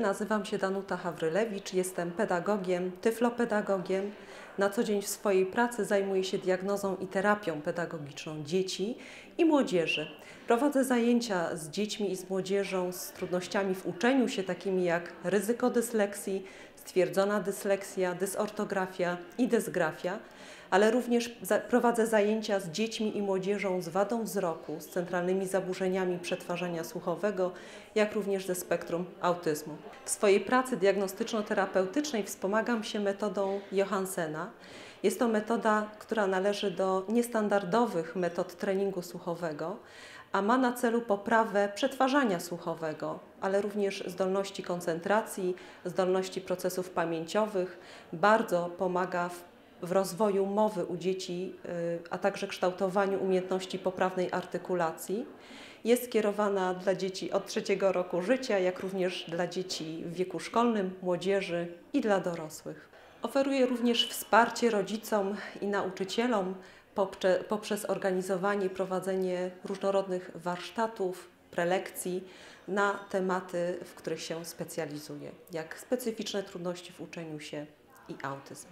Nazywam się Danuta Hawrylewicz, jestem pedagogiem, tyflopedagogiem. Na co dzień w swojej pracy zajmuję się diagnozą i terapią pedagogiczną dzieci i młodzieży. Prowadzę zajęcia z dziećmi i z młodzieżą z trudnościami w uczeniu się, takimi jak ryzyko dysleksji, stwierdzona dysleksja, dysortografia i dysgrafia ale również prowadzę zajęcia z dziećmi i młodzieżą z wadą wzroku, z centralnymi zaburzeniami przetwarzania słuchowego, jak również ze spektrum autyzmu. W swojej pracy diagnostyczno-terapeutycznej wspomagam się metodą Johansena. Jest to metoda, która należy do niestandardowych metod treningu słuchowego, a ma na celu poprawę przetwarzania słuchowego, ale również zdolności koncentracji, zdolności procesów pamięciowych. Bardzo pomaga w w rozwoju mowy u dzieci, y, a także kształtowaniu umiejętności poprawnej artykulacji. Jest skierowana dla dzieci od trzeciego roku życia, jak również dla dzieci w wieku szkolnym, młodzieży i dla dorosłych. Oferuje również wsparcie rodzicom i nauczycielom poprzez organizowanie i prowadzenie różnorodnych warsztatów, prelekcji na tematy, w których się specjalizuje, jak specyficzne trudności w uczeniu się i autyzm.